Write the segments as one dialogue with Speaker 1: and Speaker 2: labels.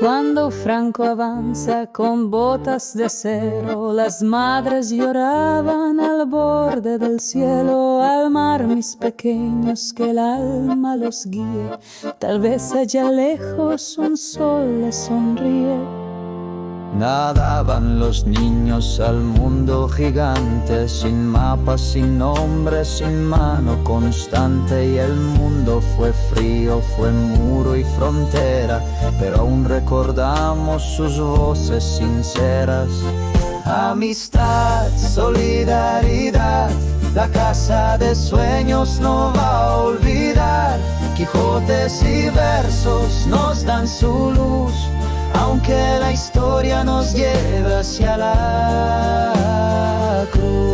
Speaker 1: Quando Franco avanza con botas de acero, las madres lloraban al borde del cielo, al mar mis pequeños, que el alma los guíe. Tal vez allá lejos un sol les sonríe.
Speaker 2: Nadaban los niños al mundo gigante, sin mapa, sin nombre, sin mano constante. Y el mundo fue frío, fue muro y frontera, pero aún recordamos sus voces sinceras. Amistad, solidaridad, la casa de sueños no va a olvidar. Quijotes y versos nos dan su luz aunque la historia nos lleve hacia la cruz.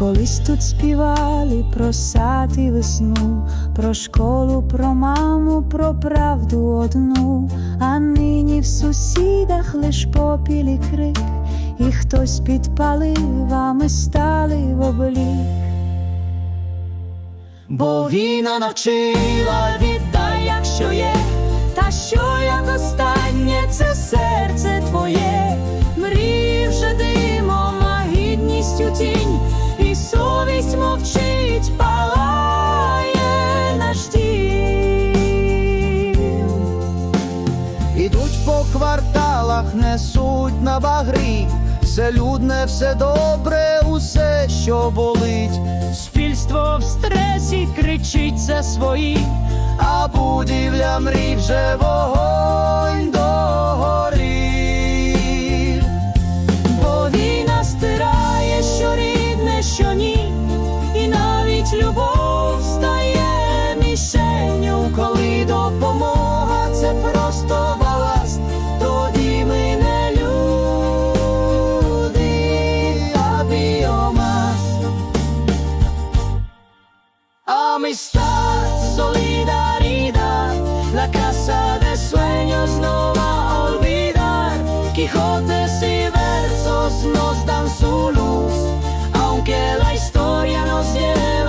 Speaker 1: Колись тут співали про сад і весну, про школу, про маму, про правду одну, а нині в сусідах лиш попіл і крик, і хтось підпалив, а ми стали в облік.
Speaker 2: Бо війна навчила
Speaker 1: віддай, якщо є, та що як останнє, це серце твоє, мрій вже димом, а тінь, і совість мовчить, палає наш дім.
Speaker 2: ідуть по кварталах, несуть на багрі. Все людне, все добре, усе, що болить.
Speaker 1: Спільство в стресі кричить за свої,
Speaker 2: А будівля мрій вже вогонь догорів. Solidaridad, la casa de sueños no va a olvidar. Quijotes y versos nos dan su luz, aunque la historia nos lleva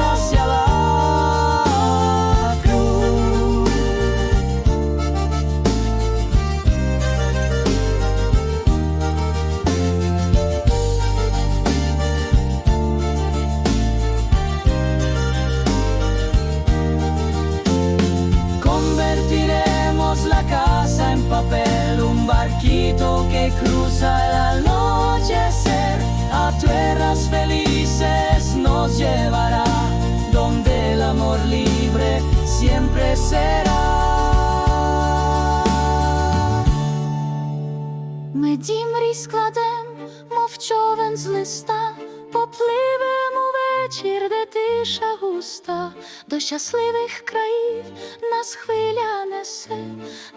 Speaker 2: que cruza el anochecer a tierras felices nos llevará, donde el amor libre siempre será.
Speaker 1: Ми дім мрій складем, мов човен з листа, попливем увечір, де тиша густа, до щасливих країв нас хвиля несе,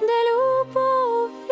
Speaker 1: де любов